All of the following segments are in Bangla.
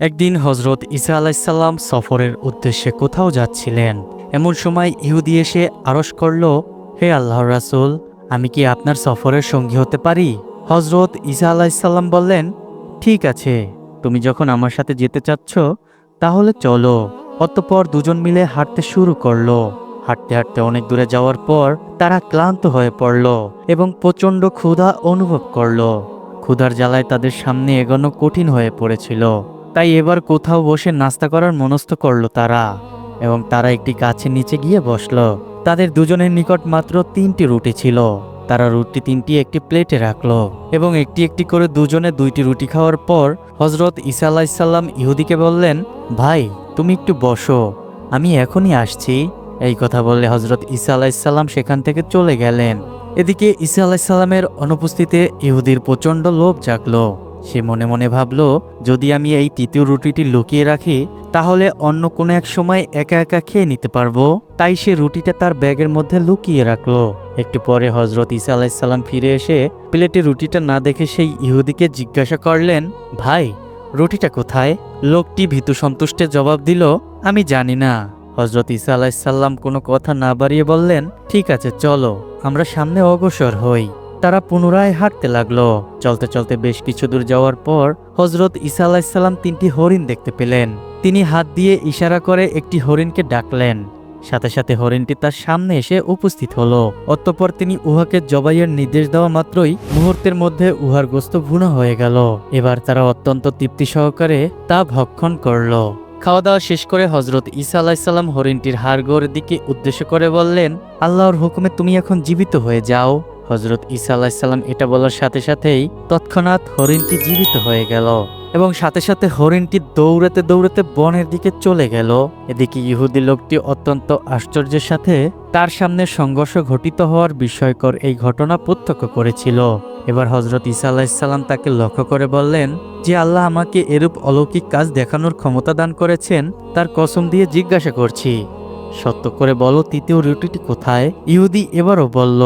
একদিন হজরত ঈসা আলাইসাল্লাম সফরের উদ্দেশ্যে কোথাও যাচ্ছিলেন। এমন সময় ইহুদি এসে আরস করল, হে আল্লাহর রাসুল, আমি কি আপনার সফরের সঙ্গী হতে পারি? হজরত ঈসা আলাইসাল্লাম বললেন, ঠিক আছে, তুমি যখন আমার সাথে যেতে চাচ্ছ, তাহলে চলো। অতঃপর দুজন মিলে হাঁটতে শুরু করল। হাঁটতে হাঁটতে অনেক দূরে যাওয়ার পর তারা ক্লান্ত হয়ে পড়ল এবং প্রচণ্ড ক্ষুধা অনুভব করল। ক্ষুধার জ্বালায় তাদের সামনে এগোনো কঠিন হয়ে পড়েছিল। তাই এবার কোথাও বসে নাস্তা করার মনস্থ করল তারা এবং তারা একটি গাছের নিচে গিয়ে বসল। তাদের দুজনের নিকট মাত্র তিনটি রুটি ছিল। তারা রুটি তিনটি একটি প্লেটে রাখল এবং একটি একটি করে দুজনে দুইটি রুটি খাওয়ার পর হজরত ঈসা আলাইসাল্লাম ইহুদিকে বললেন, ভাই, তুমি একটু বসো, আমি এখনই আসছি। এই কথা বললে হজরত ঈসা আলাইসাল্লাম সেখান থেকে চলে গেলেন। এদিকে ঈসা আলাইসাল্লামের অনুপস্থিতিতে ইহুদির প্রচণ্ড লোভ জাগলো। সে মনে মনে ভাবল, যদি আমি এই তৃতীয় রুটিটি লুকিয়ে রাখি, তাহলে অন্য কোনো এক সময় একা একা খেয়ে নিতে পারব। তাই সে রুটিটা তার ব্যাগের মধ্যে লুকিয়ে রাখল। একটু পরে হজরত ইসা আলাইসাল্লাম ফিরে এসে প্লেটে রুটিটা না দেখে সেই ইহুদিকে জিজ্ঞাসা করলেন, ভাই, রুটিটা কোথায়? লোকটি ভীতু সন্তুষ্টে জবাব দিল, আমি জানি না। হজরত ইসা আলাইসাল্লাম কোনো কথা না বাড়িয়ে বললেন, ঠিক আছে, চলো, আমরা সামনে অগ্রসর হই। তারা পুনরায় হাঁটতে লাগল। চলতে চলতে বেশ কিছু দূর যাওয়ার পর হজরত ঈসা আলাইসাল্লাম তিনটি হরিণ দেখতে পেলেন। তিনি হাত দিয়ে ইশারা করে একটি হরিণকে ডাকলেন। সাথে সাথে হরিণটি তার সামনে এসে উপস্থিত হলো। অতঃপর তিনি উহাকে জবাইয়ের নির্দেশ দেওয়া মাত্রই মুহূর্তের মধ্যে উহার গোস্ত ভুনা হয়ে গেল। এবার তারা অত্যন্ত তৃপ্তি সহকারে তা ভক্ষণ করল। খাওয়া দাওয়া শেষ করে হজরত ঈসা আলাইসাল্লাম হরিণটির হাড়গোড়ের দিকে উদ্দেশ্য করে বললেন, আল্লাহর হুকুমে তুমি এখন জীবিত হয়ে যাও। হজরত ঈসা আলাইসাল্লাম এটা বলার সাথে সাথেই তৎক্ষণাৎ হরিণটি জীবিত হয়ে গেল এবং সাথে সাথে হরিণটি দৌড়াতে দৌড়াতে বনের দিকে চলে গেল। এদিকে ইহুদি লোকটি অত্যন্ত আশ্চর্যের সাথে তার সামনে সংঘর্ষ ঘটিত হওয়ার বিষয়কর এই ঘটনা প্রত্যক্ষ করেছিল। এবার হজরত ঈসা আলাইসাল্লাম তাকে লক্ষ্য করে বললেন যে, আল্লাহ আমাকে এরূপ অলৌকিক কাজ দেখানোর ক্ষমতা দান করেছেন, তার কসম দিয়ে জিজ্ঞাসা করছি। সত্য করে বলো, তৃতীয় রুটিটি কোথায়? ইহুদি এবারও বলল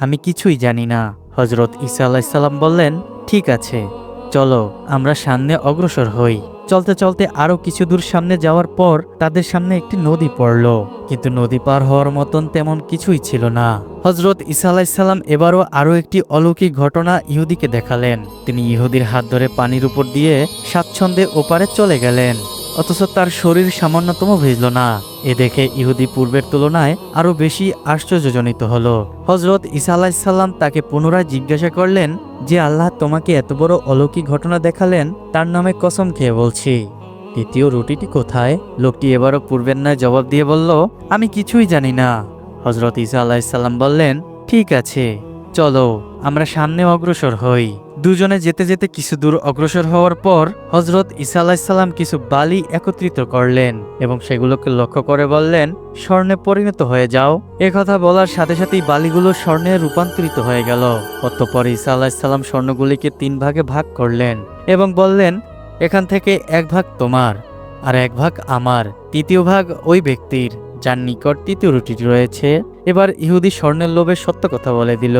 আমি কিছুই জানি না। হজরত ইসা আলাইসাল্লাম বললেন, ঠিক আছে, চলো, আমরা সামনে অগ্রসর হই। চলতে চলতে আরও কিছু দূর সামনে যাওয়ার পর তাদের সামনে একটি নদী পড়ল। কিন্তু নদী পার হওয়ার মতন তেমন কিছুই ছিল না। হজরত ঈসা আলাইসাল্লাম এবারও আরও একটি অলৌকিক ঘটনা ইহুদিকে দেখালেন। তিনি ইহুদির হাত ধরে পানির উপর দিয়ে স্বাচ্ছন্দ্যে ওপারে চলে গেলেন। অথচ তার শরীর সামান্যতম ভিজল না। এ দেখে ইহুদি পূর্বের তুলনায় আরও বেশি আশ্চর্যজনিত হল। হজরত ঈসা আলাইসাল্লাম তাকে পুনরায় জিজ্ঞাসা করলেন যে, আল্লাহ তোমাকে এত বড় অলৌকিক ঘটনা দেখালেন, তার নামে কসম খেয়ে বলছি। দ্বিতীয় রুটিটি কোথায়? লোকটি এবারও পূর্বের ন্যায় জবাব দিয়ে বলল, আমি কিছুই জানি না। হজরত ঈসা আলাইসাল্লাম বললেন, ঠিক আছে, চলো, আমরা সামনে অগ্রসর হই। দুজনে যেতে যেতে কিছু দূর অগ্রসর হওয়ার পর হজরত ঈসা আলাইসাল্লাম কিছু বালি একত্রিত করলেন এবং সেগুলোকে লক্ষ্য করে বললেন, স্বর্ণে পরিণত হয়ে যাও। কথা বলার সাথে সাথেই বালিগুলো স্বর্ণে রূপান্তরিত হয়ে গেল। অতঃপর ঈসা আলাইসাল্লাম স্বর্ণগুলিকে তিন ভাগে ভাগ করলেন এবং বললেন, এখান থেকে এক ভাগ তোমার আর এক ভাগ আমার, তৃতীয় ভাগ ওই ব্যক্তির। যার নিকট তৃতীয় রুটিটি রয়েছে। এবার ইহুদি স্বর্ণের লোভে সত্য কথা বলে দিল।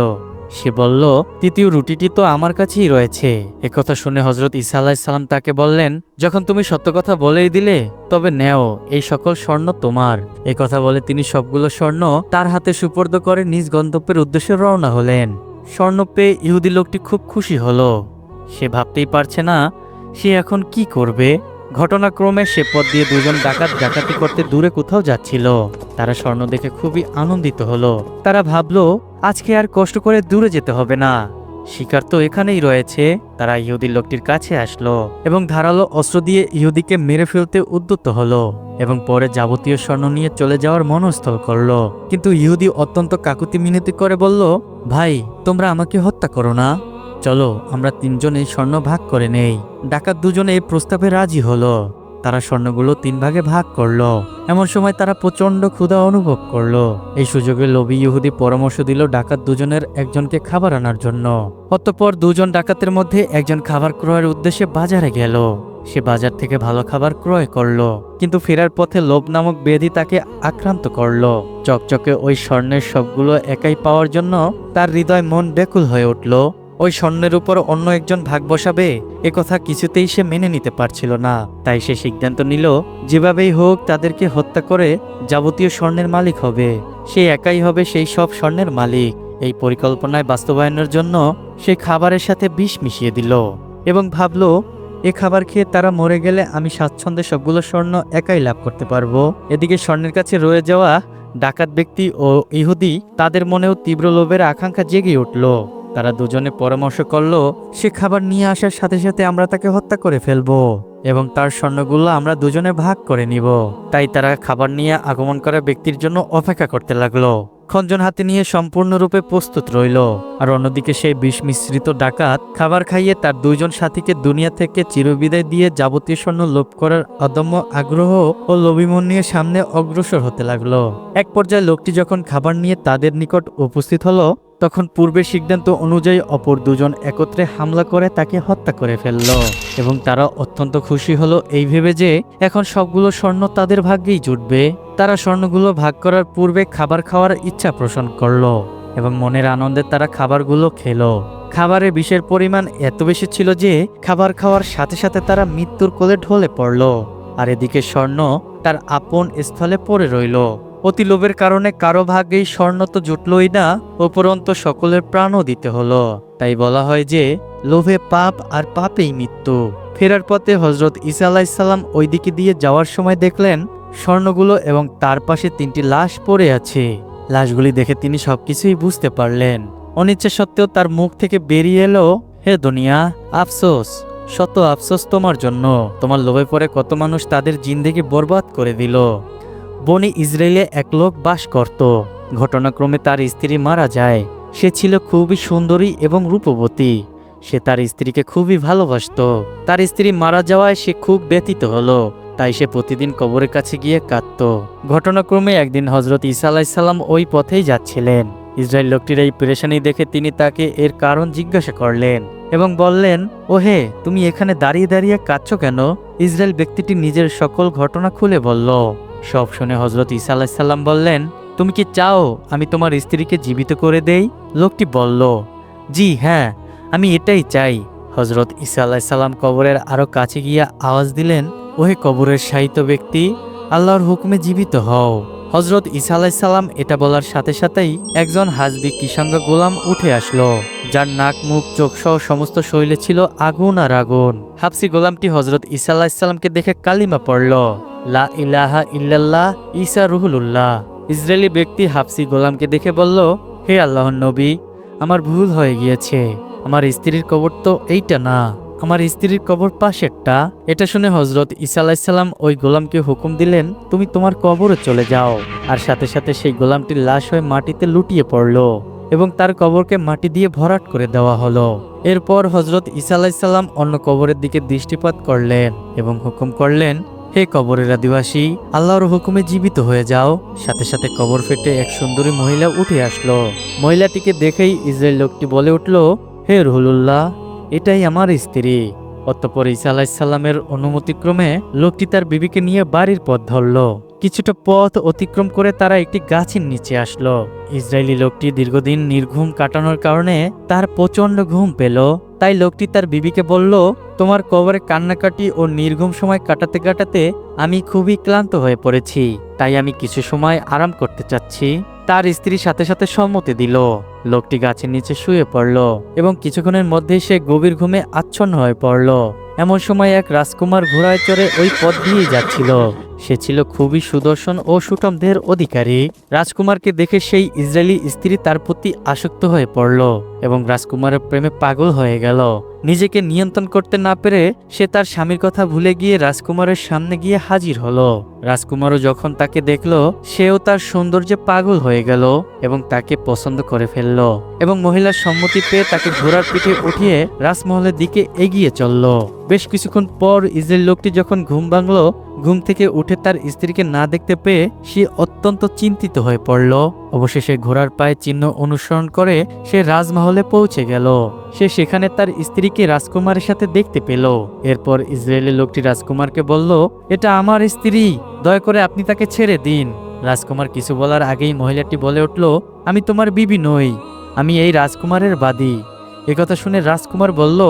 সে বলল, তৃতীয় রুটিটি তো আমার কাছেই রয়েছে। একথা শুনে হজরত ঈসা আলাহিসাল্লাম তাকে বললেন, যখন তুমি সত্য কথা বলেই দিলে, তবে নেও, এই সকল স্বর্ণ তোমার। কথা বলে তিনি সবগুলো স্বর্ণ তার হাতে সুপর্দ করে নিজ গন্তব্যের উদ্দেশ্যে রওনা হলেন। স্বর্ণ পেয়ে ইহুদি লোকটি খুব খুশি হলো। সে ভাবতেই পারছে না, সে এখন কি করবে? ঘটনাক্রমে সে পথ দিয়ে দুজন ডাকাত ডাকাতি করতে দূরে কোথাও যাচ্ছিল। তারা স্বর্ণ দেখে খুবই আনন্দিত হলো। তারা ভাবলো, আজকে আর কষ্ট করে দূরে যেতে হবে না। শিকার তো এখানেই রয়েছে। তারা ইহুদি লোকটির কাছে আসলো এবং ধারালো অস্ত্র দিয়ে ইহুদিকে মেরে ফেলতে উদ্যত হলো এবং পরে যাবতীয় স্বর্ণ নিয়ে চলে যাওয়ার মনস্থল করল। কিন্তু ইহুদি অত্যন্ত কাকুতি মিনতি করে বলল, ভাই, তোমরা আমাকে হত্যা করো না। চলো, আমরা তিনজনে স্বর্ণ ভাগ করে নেই। ডাকাত দুজনে এই প্রস্তাবে রাজি হলো। তারা স্বর্ণগুলো তিন ভাগে ভাগ করল। এমন সময় তারা প্রচণ্ড ক্ষুধা অনুভব করল। এই সুযোগে লোভী ইহুদি পরামর্শ দিল ডাকাত দুজনের একজনকে খাবার আনার জন্য। অতঃপর দুজন ডাকাতের মধ্যে একজন খাবার ক্রয়ের উদ্দেশ্যে বাজারে গেল। সে বাজার থেকে ভালো খাবার ক্রয় করল, কিন্তু ফেরার পথে লোভ নামক বেদি তাকে আক্রান্ত করল। চকচকে ওই স্বর্ণের সবগুলো একাই পাওয়ার জন্য তার হৃদয় মন ব্যাকুল হয়ে উঠল। ওই স্বর্ণের উপর অন্য একজন ভাগ বসাবে, এ কথা কিছুতেই সে মেনে নিতে পারছিল না। তাই সে সিদ্ধান্ত নিল, যেভাবেই হোক তাদেরকে হত্যা করে যাবতীয় স্বর্ণের মালিক হবে। সে একাই হবে সেই সব স্বর্ণের মালিক। এই পরিকল্পনায় বাস্তবায়নের জন্য সে খাবারের সাথে বিষ মিশিয়ে দিল এবং ভাবল, এ খাবার খেয়ে তারা মরে গেলে আমি স্বাচ্ছন্দ্যে সবগুলো স্বর্ণ একাই লাভ করতে পারব। এদিকে স্বর্ণের কাছে রয়ে যাওয়া ডাকাত ব্যক্তি ও ইহুদি তাদের মনেও তীব্র লোভের আকাঙ্ক্ষা জেগে উঠল। তারা দুজনে পরামর্শ করল, সে খাবার নিয়ে আসার সাথে সাথে আমরা তাকে হত্যা করে ফেলব এবং তার স্বর্ণগুলো আমরা দুজনে ভাগ করে নিব। তাই তারা খাবার নিয়ে আগমন করা ব্যক্তির জন্য অপেক্ষা করতে লাগল। খঞ্জন হাতে নিয়ে সম্পূর্ণরূপে প্রস্তুত রইল। আর অন্যদিকে সেই বিষ মিশ্রিত ডাকাত খাবার খাইয়ে তার দুইজন সাথীকে দুনিয়া থেকে চিরবিদায় দিয়ে যাবতীয় স্বর্ণ লোভ করার অদম্য আগ্রহ ও লবিমন নিয়ে সামনে অগ্রসর হতে লাগল। এক পর্যায়ে লোকটি যখন খাবার নিয়ে তাদের নিকট উপস্থিত হলো তখন পূর্বের সিদ্ধান্ত অনুযায়ী অপর দুজন একত্রে হামলা করে তাকে হত্যা করে ফেলল এবং তারা অত্যন্ত খুশি হলো এই ভেবে যে এখন সবগুলো স্বর্ণ তাদের ভাগ্যেই জুটবে। তারা স্বর্ণগুলো ভাগ করার পূর্বে খাবার খাওয়ার ইচ্ছা পোষণ করল এবং মনের আনন্দে তারা খাবারগুলো খেলো। খাবারে বিষের পরিমাণ এত বেশি ছিল যে খাবার খাওয়ার সাথে সাথে তারা মৃত্যুর কোলে ঢলে পড়ল। আর এদিকে স্বর্ণ তার আপন স্থলে পড়ে রইল। অতি লোভের কারণে কারও ভাগ্যেই স্বর্ণ তো জুটলই না, উপরন্ত সকলের প্রাণও দিতে হলো। তাই বলা হয় যে, লোভে পাপ আর পাপেই মৃত্যু। ফেরার পথে হজরত ইসা আলাইসাল্লাম ওই দিকে দিয়ে যাওয়ার সময় দেখলেন, স্বর্ণগুলো এবং তার পাশে তিনটি লাশ পড়ে আছে। লাশগুলি দেখে তিনি সবকিছুই বুঝতে পারলেন। অনিচ্ছা সত্ত্বেও তার মুখ থেকে বেরিয়ে এলো, হে দুনিয়া, আফসোস, শত আফসোস তোমার জন্য। তোমার লোভে পড়ে কত মানুষ তাদের জিন্দেগি বরবাদ করে দিল। বনি ইসরায়েলে এক লোক বাস করত। ঘটনাক্রমে তার স্ত্রী মারা যায়। সে ছিল খুবই সুন্দরী এবং রূপবতী। সে তার স্ত্রীকে খুবই ভালোবাসত। তার স্ত্রী মারা যাওয়ায় সে খুব ব্যথিত হলো, তাই সে প্রতিদিন কবরের কাছে গিয়ে কাঁদত। ঘটনাক্রমে একদিন হজরত ঈসা আলাইসাল্লাম ওই পথেই যাচ্ছিলেন। ইসরায়েল লোকটির এই পেরেশানি দেখে তিনি তাকে এর কারণ জিজ্ঞাসা করলেন এবং বললেন, ওহে, তুমি এখানে দাঁড়িয়ে দাঁড়িয়ে কাঁদছ কেন? ইসরায়েল ব্যক্তিটি নিজের সকল ঘটনা খুলে বলল সব শুনে হজরত ঈসা আলাইসাল্লাম বললেন, তুমি কি চাও আমি তোমার স্ত্রীকে জীবিত করে দেই? লোকটি বলল, জি হ্যাঁ আমি এটাই চাই। হজরত ঈসা আলাইসাল্লাম কবরের আরও কাছে গিয়ে আওয়াজ দিলেন, ওহে কবরের সাহিত্য ব্যক্তি, আল্লাহর হুকুমে জীবিত হও। হজরত ঈসা আলাইসাল্লাম এটা বলার সাথে সাথেই একজন হাজবি কিষাঙ্গ গোলাম উঠে আসলো, যার নাক, মুখ, চোখ সহ সমস্ত শৈলে ছিল আগুন আর আগুন। হাফসি গোলামটি হজরত ঈসা আলাইসাল্লামকে দেখে কালিমা পড়ল লা ইলাহা ইল্লাল্লাহ ঈসা রুহুলুল্লাহ। ইসরায়েলি ব্যক্তি হাফসি গোলামকে দেখে বলল, হে আল্লাহর নবী, আমার ভুল হয়ে গিয়েছে। আমার স্ত্রীর কবর তো এইটা না। আমার স্ত্রীর কবর পাশেরটা। এটা শুনে হজরত ঈসা আলাইসাল্লাম ওই গোলামকে হুকুম দিলেন, তুমি তোমার কবরে চলে যাও। আর সাথে সাথে সেই গোলামটির লাশ হয়ে মাটিতে লুটিয়ে পড়ল এবং তার কবরকে মাটি দিয়ে ভরাট করে দেওয়া হলো। এরপর হজরত ঈসা আলাইসাল্লাম অন্য কবরের দিকে দৃষ্টিপাত করলেন এবং হুকুম করলেন হে কবরের আদিবাসী, আল্লাহর হুকুমে জীবিত হয়ে যাও। সাথে সাথে কবর ফেটে এক সুন্দরী মহিলা উঠে আসলো। মহিলাটিকে দেখেই ইসরায়েল লোকটি বলে উঠল, হে রহুল্লাহ এটাই আমার স্ত্রী। অতঃপর ঈসা আলাইসাল্লামের অনুমতিক্রমে লোকটি তার বিবিকে নিয়ে বাড়ির পথ ধরল। কিছুটা পথ অতিক্রম করে তারা একটি গাছের নিচে আসলো। ইসরায়েলি লোকটি দীর্ঘদিন নির্ঘুম কাটানোর কারণে তার প্রচণ্ড ঘুম পেল। তাই লোকটি তার বিবিকে বলল, তোমার কবরে কান্নাকাটি ও নির্ঘুম সময় কাটাতে কাটাতে আমি খুবই ক্লান্ত হয়ে পড়েছি। তাই আমি কিছু সময় আরাম করতে চাচ্ছি। তার স্ত্রী সাথে সাথে সম্মতি দিল। লোকটি গাছের নিচে শুয়ে পড়ল এবং কিছুক্ষণের মধ্যেই সে গভীর ঘুমে আচ্ছন্ন হয়ে পড়ল। এমন সময় এক রাজকুমার ঘোড়ায় চড়ে ওই পথ দিয়েই যাচ্ছিল। সে ছিল খুবই সুদর্শন ও সুটম দেহের অধিকারী। রাজকুমারকে দেখে সেই ইসরায়েলি স্ত্রী তার প্রতি আসক্ত হয়ে পড়ল। এবং রাজকুমারের প্রেমে পাগল হয়ে গেল। নিজেকে নিয়ন্ত্রণ করতে না পেরে সে তার স্বামীর কথা ভুলে গিয়ে রাজকুমারের সামনে গিয়ে হাজির হলো। রাজকুমারও যখন তাকে দেখল, সেও তার সৌন্দর্যে পাগল হয়ে গেল এবং তাকে পছন্দ করে ফেলল এবং মহিলার সম্মতি পেয়ে তাকে ঘোড়ার পিঠে উঠিয়ে রাজমহলের দিকে এগিয়ে চলল। বেশ কিছুক্ষণ পর ইসরায়েল লোকটি যখন ঘুম ভাঙলো, ঘুম থেকে উঠে তার স্ত্রীকে না দেখতে পেয়ে সে অত্যন্ত চিন্তিত হয়ে পড়ল। অবশেষে ঘোড়ার পায়ে চিহ্ন অনুসরণ করে সে রাজমহলে পৌঁছে গেল। সে সেখানে তার স্ত্রীকে রাজকুমারের সাথে দেখতে পেল। এরপর ইসরায়েলের লোকটি রাজকুমারকে বলল, এটা আমার স্ত্রী, দয়া করে আপনি তাকে ছেড়ে দিন। রাজকুমার কিছু বলার আগেই মহিলাটি বলে উঠল, আমি তোমার বিবি নই, আমি এই রাজকুমারের বাদী। একথা শুনে রাজকুমার বলল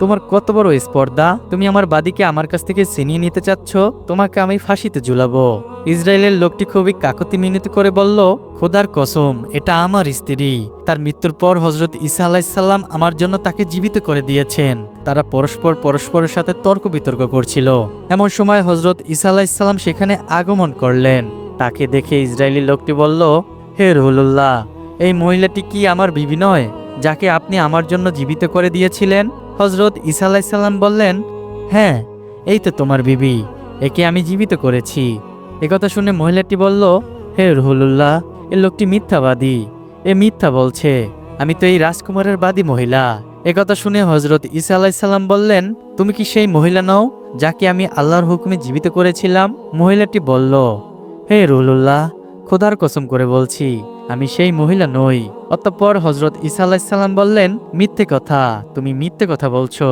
তোমার কত বড় স্পর্ধা? তুমি আমার বাদীকে আমার কাছ থেকে ছিনিয়ে নিতে চাচ্ছ? তোমাকে আমি ফাঁসিতে ঝুলাবো। ইসরায়েলের লোকটি খুবই কাকতি মিনতি করে বলল, খোদার কসম, এটা আমার স্ত্রী। তার মৃত্যুর পর হজরত ঈসা আলাইসাল্লাম আমার জন্য তাকে জীবিত করে দিয়েছেন। তারা পরস্পর পরস্পরের সাথে তর্ক বিতর্ক করছিল। এমন সময় হজরত ঈসা আলাইসাল্লাম সেখানে আগমন করলেন। তাকে দেখে ইসরায়েলি লোকটি বলল, হে রহুল্লাহ এই মহিলাটি কি আমার বিবি নয়? যাকে আপনি আমার জন্য জীবিত করে দিয়েছিলেন? হজরত ঈসা আলাইসাল্লাম বললেন হ্যাঁ এই তো তোমার বিবি, একে আমি জীবিত করেছি। একথা শুনে মহিলাটি বলল, হে রহুল্লাহ, এ লোকটি মিথ্যাবাদী, এ মিথ্যা বলছে, আমি তো এই রাজকুমারের বাদী মহিলা। একথা শুনে হজরত ঈসা আলাইসাল্লাম বললেন, তুমি কি সেই মহিলা নও, যাকে আমি আল্লাহর হুকুমে জীবিত করেছিলাম? মহিলাটি বলল, হে রুল্লাহ খোদার কসম করে বলছি, আমি সেই মহিলা নই। অতঃপর হজরত ঈসা আলাইসাল্লাম বললেন, মিথ্যে কথা, তুমি মিথ্যে কথা বলছো।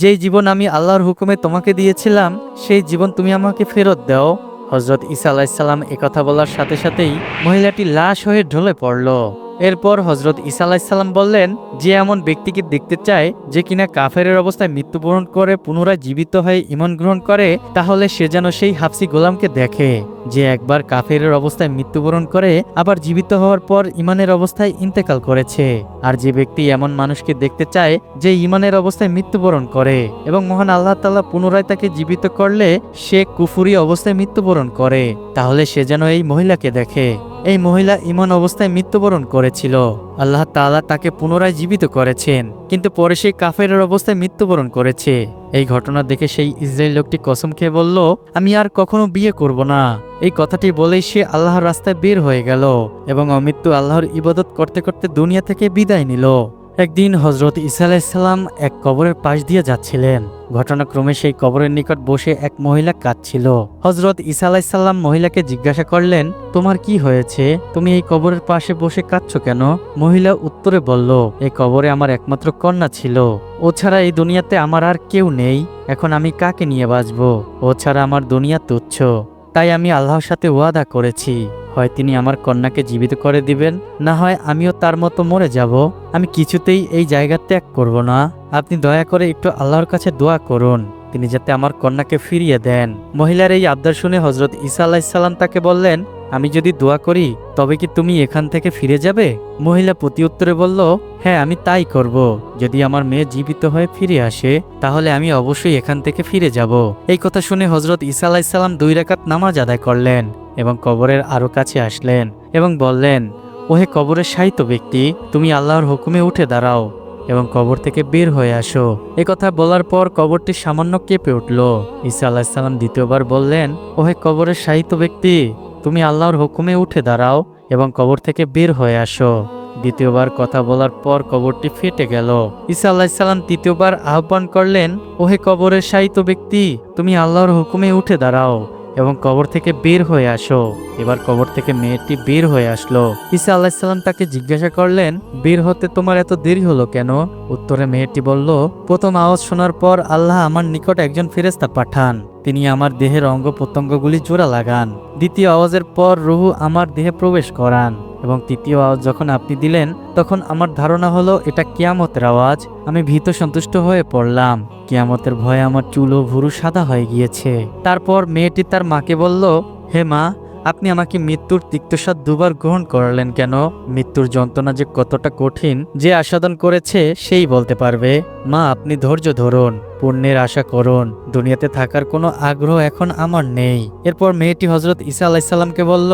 যেই জীবন আমি আল্লাহর হুকুমে তোমাকে দিয়েছিলাম, সেই জীবন তুমি আমাকে ফেরত দাও। হজরত ঈসা আলাইসাল্লাম একথা বলার সাথে সাথেই মহিলাটি লাশ হয়ে ঢলে পড়ল। এরপর হজরত ঈসা আলাইসাল্লাম বললেন, যে এমন ব্যক্তিকে দেখতে চায়, যে কিনা কাফেরের অবস্থায় মৃত্যুবরণ করে পুনরায় জীবিত হয়ে ইমান গ্রহণ করে, তাহলে সে যেন সেই হাফসি গোলামকে দেখে। যে একবার কাফেরের অবস্থায় মৃত্যুবরণ করে, আবার জীবিত হওয়ার পর ইমানের অবস্থায় ইন্তেকাল করেছে। আর যে ব্যক্তি এমন মানুষকে দেখতে চায়, যে ইমানের অবস্থায় মৃত্যুবরণ করে, এবং মহান আল্লাহ তাল্লাহ পুনরায় তাকে জীবিত করলে, সে কুফুরি অবস্থায় মৃত্যুবরণ করে। তাহলে সে যেন এই মহিলাকে দেখে। এই মহিলা ইমান অবস্থায় মৃত্যুবরণ করেছিল। আল্লাহ তাআলা তাকে পুনরায় জীবিত করেছেন, কিন্তু পরে সেই কাফের অবস্থায় মৃত্যুবরণ করেছে। এই ঘটনা দেখে সেই ইসরায়েল লোকটি কসম খেয়ে বলল, আমি আর কখনো বিয়ে করব না। এই কথাটি বলেই সে আল্লাহর রাস্তায় বের হয়ে গেল এবং অমৃত্যু আল্লাহর ইবাদত করতে করতে দুনিয়া থেকে বিদায় নিল। একদিন হজরত ইসা আলাইসাল্লাম এক কবরের পাশ দিয়ে যাচ্ছিলেন। ঘটনাক্রমে সেই কবরের নিকট বসে এক মহিলা কাঁদছিল। হজরত ইসা আলাইসাল্লাম মহিলাকে জিজ্ঞাসা করলেন, তোমার কি হয়েছে? তুমি এই কবরের পাশে বসে কাঁদছ কেন? মহিলা উত্তরে বলল এই কবরে আমার একমাত্র কন্যা ছিল। ও ছাড়া এই দুনিয়াতে আমার আর কেউ নেই। এখন আমি কাকে নিয়ে বাঁচবো? ও ছাড়া আমার দুনিয়া তুচ্ছ। তাই আমি আল্লাহর সাথে ওয়াদা করেছি। হয় তিনি আমার কন্যাকে জীবিত করে দিবেন, না হয় আমিও তার মতো মরে যাব। আমি কিছুতেই এই জায়গা ত্যাগ করব না। আপনি দয়া করে একটু আল্লাহর কাছে দোয়া করুন, তিনি যাতে আমার কন্যাকে ফিরিয়ে দেন। মহিলার এই আবদার শুনে হজরত ঈসা আলাহিসাল্লাম তাকে বললেন আমি যদি দোয়া করি, তবে কি তুমি এখান থেকে ফিরে যাবে? মহিলা প্রতি উত্তরে বলল হ্যাঁ আমি তাই করব। যদি আমার মেয়ে জীবিত হয়ে ফিরে আসে, তাহলে আমি অবশ্যই এখান থেকে ফিরে যাব। এই কথা শুনে হজরত ঈসা আলাইসাল্লাম দুই রাকাত নামাজ আদায় করলেন এবং কবরের আরও কাছে আসলেন এবং বললেন, ওহে কবরের সাহিত্য ব্যক্তি, তুমি আল্লাহর হুকুমে উঠে দাঁড়াও এবং কবর থেকে বের হয়ে আসো। এ কথা বলার পর কবরটি সামান্য কেঁপে উঠল। ঈসা আলাহিসাল্লাম দ্বিতীয়বার বললেন, ওহে কবরের সাহিত্য ব্যক্তি তুমি আল্লাহর হুকুমে উঠে দাঁড়াও এবং কবর থেকে বের হয়ে আসো। দ্বিতীয়বার কথা বলার পর কবরটি ফেটে গেল। ঈসা সাল্লাম তৃতীয়বার আহ্বান করলেন, ওহে কবরের সাহিত্য ব্যক্তি, তুমি আল্লাহর হুকুমে উঠে দাঁড়াও। এবং কবর থেকে বের হয়ে আসো। এবার কবর থেকে মেয়েটি বের হয়ে আসলো। ঈসা আলাহিসাল্লাম তাকে জিজ্ঞাসা করলেন, বের হতে তোমার এত দেরি হলো কেন? উত্তরে মেয়েটি বলল, প্রথম আওয়াজ শোনার পর আল্লাহ আমার নিকট একজন ফেরেস্তা পাঠান। তিনি আমার দেহের অঙ্গ প্রত্যঙ্গগুলি জোড়া লাগান। দ্বিতীয় আওয়াজের পর রুহু আমার দেহে প্রবেশ করান। এবং তৃতীয় আওয়াজ যখন আপনি দিলেন, তখন আমার ধারণা হলো, এটা কিয়ামতের আওয়াজ। আমি ভীত সন্তুষ্ট হয়ে পড়লাম। কিয়ামতের ভয়ে আমার চুল ও ভুরু সাদা হয়ে গিয়েছে। তারপর মেয়েটি তার মাকে বলল, হে মা, আপনি আমাকে মৃত্যুর তিক্তস্বাদ দুবার গ্রহণ করালেন কেন? মৃত্যুর যন্ত্রণা যে কতটা কঠিন, যে আস্বাদন করেছে, সেই বলতে পারবে। মা, আপনি ধৈর্য ধরুন, পুণ্যের আশা করুন, দুনিয়াতে থাকার কোনো আগ্রহ এখন আমার নেই। এরপর মেয়েটি হজরত ঈসা আলাইসাল্লামকে বলল,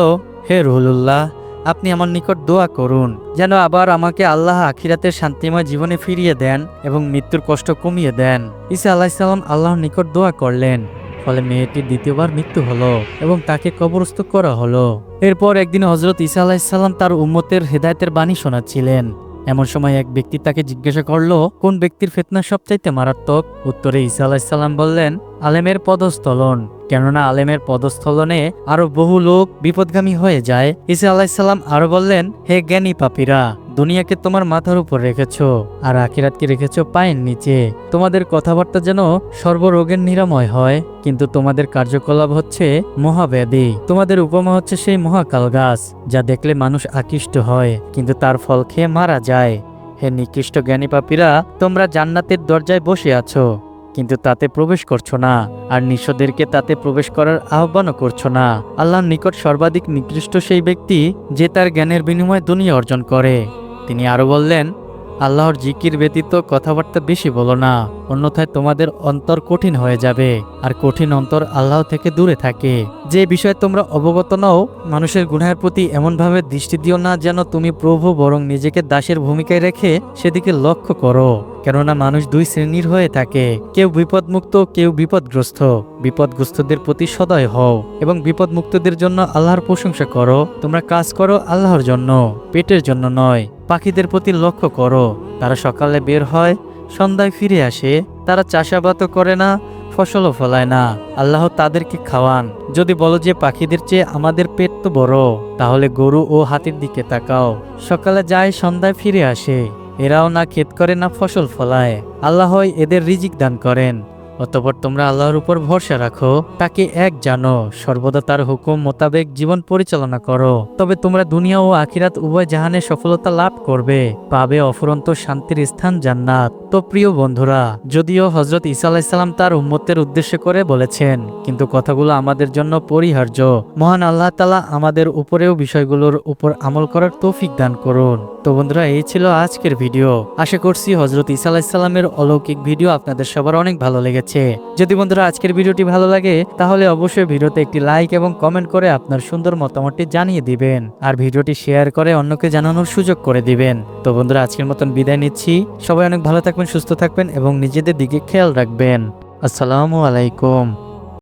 হে রুহুল্লাহ আপনি আমার নিকট দোয়া করুন, যেন আবার আমাকে আল্লাহ আখিরাতের শান্তিময় জীবনে ফিরিয়ে দেন এবং মৃত্যুর কষ্ট কমিয়ে দেন। ঈসা আলাহিসাল্লাম আল্লাহর নিকট দোয়া করলেন, ফলে মেয়েটির দ্বিতীয়বার মৃত্যু হলো এবং তাকে কবরস্থ করা হলো। এরপর একদিন হজরত ঈসা আলাহিসাল্লাম তার উম্মতের হেদায়তের বাণী শোনাচ্ছিলেন। এমন সময় এক ব্যক্তি তাকে জিজ্ঞাসা করল, কোন ব্যক্তির ফেতনা সবচাইতে মারাত্মক? উত্তরে ঈসা আলাহিসাল্লাম বললেন, আলেমের পদস্থলন। কেননা আলেমের পদস্থলনে আরও বহু লোক বিপদগামী হয়ে যায়। ঈসা আলাহিসাল্লাম আরও বললেন, হে জ্ঞানী পাপীরা দুনিয়াকে তোমার মাথার উপর রেখেছ, আর আখিরাতকে রেখেছ পায়ের নিচে। তোমাদের কথাবার্তা যেন সর্বরোগের নিরাময় হয়, কিন্তু তোমাদের কার্যকলাপ হচ্ছে মহাব্যাধি। তোমাদের উপমা হচ্ছে সেই মহাকাল গাছ, যা দেখলে মানুষ আকৃষ্ট হয়, কিন্তু তার ফল খেয়ে মারা যায়। হে নিকৃষ্ট জ্ঞানী পাপীরা, তোমরা জান্নাতের দরজায় বসে আছো, কিন্তু তাতে প্রবেশ করছ না, আর নিঃস্বদেরকে তাতে প্রবেশ করার আহ্বানও করছ না। আল্লাহর নিকট সর্বাধিক নিকৃষ্ট সেই ব্যক্তি, যে তার জ্ঞানের বিনিময়ে দুনিয়া অর্জন করে। তিনি আরও বললেন, আল্লাহর জিকির ব্যতীত কথাবার্তা বেশি বলো না, অন্যথায় তোমাদের অন্তর কঠিন হয়ে যাবে, আর কঠিন অন্তর আল্লাহ থেকে দূরে থাকে। যে বিষয়ে তোমরা অবগত নও, মানুষের গুনাহের প্রতি এমনভাবে দৃষ্টি দিও না যেন তুমি প্রভু বরং নিজেকে দাসের ভূমিকায় রেখে সেদিকে লক্ষ্য করো। কেননা মানুষ দুই শ্রেণির হয়ে থাকে। কেউ বিপদমুক্ত, কেউ বিপদগ্রস্ত। বিপদগ্রস্তদের প্রতি সদয় হও এবং বিপদমুক্তদের জন্য আল্লাহর প্রশংসা করো। তোমরা কাজ করো আল্লাহর জন্য, পেটের জন্য নয়, পাখিদের প্রতি লক্ষ্য করো। তারা সকালে বের হয়, সন্ধ্যায় ফিরে আসে। তারা চাষাবাদও করে না, ফসলও ফলায় না। আল্লাহ তাদেরকে খাওয়ান। যদি বলো যে পাখিদের চেয়ে আমাদের পেট তো বড়, তাহলে গরু ও হাতির দিকে তাকাও। সকালে যায়, সন্ধ্যায় ফিরে আসে। এরাও না ক্ষেত করে না ফসল ফলায়। আল্লাহ এদের রিজিক দান করেন। অতপর তোমরা আল্লাহর উপর ভরসা রাখো, তাকে এক জানো, সর্বদা তার হুকুম মোতাবেক জীবন পরিচালনা করো। তবে তোমরা দুনিয়া ও আখিরাত উভয় জাহানে সফলতা লাভ করবে, পাবে অফুরন্ত শান্তির স্থান জান্নাত। তো প্রিয় বন্ধুরা, যদিও হজরত ইসা আলাইসাল্লাম তার উম্মতের উদ্দেশ্য করে বলেছেন, কিন্তু কথাগুলো আমাদের জন্য পরিহার্য। মহান আল্লাহ তালা আমাদের উপরেও বিষয়গুলোর উপর আমল করার তৌফিক দান করুন। তো বন্ধুরা, এই ছিল আজকের ভিডিও। আশা করছি হজরত ইসা আলাইসাল্লামের অলৌকিক ভিডিও আপনাদের সবার অনেক ভালো লেগেছে। যদি বন্ধুরা আজকের ভিডিওটি ভালো লাগে, তাহলে অবশ্যই ভিডিওতে একটি লাইক এবং কমেন্ট করে আপনার সুন্দর মতামতটি জানিয়ে দিবেন। আর ভিডিওটি শেয়ার করে অন্যকে জানানোর সুযোগ করে দিবেন। তো বন্ধুরা, আজকের মতন বিদায় নিচ্ছি। সবাই অনেক ভালো থাকবেন, সুস্থ থাকবেন এবং নিজেদের দিকে খেয়াল রাখবেন। আসসালামু আলাইকুম।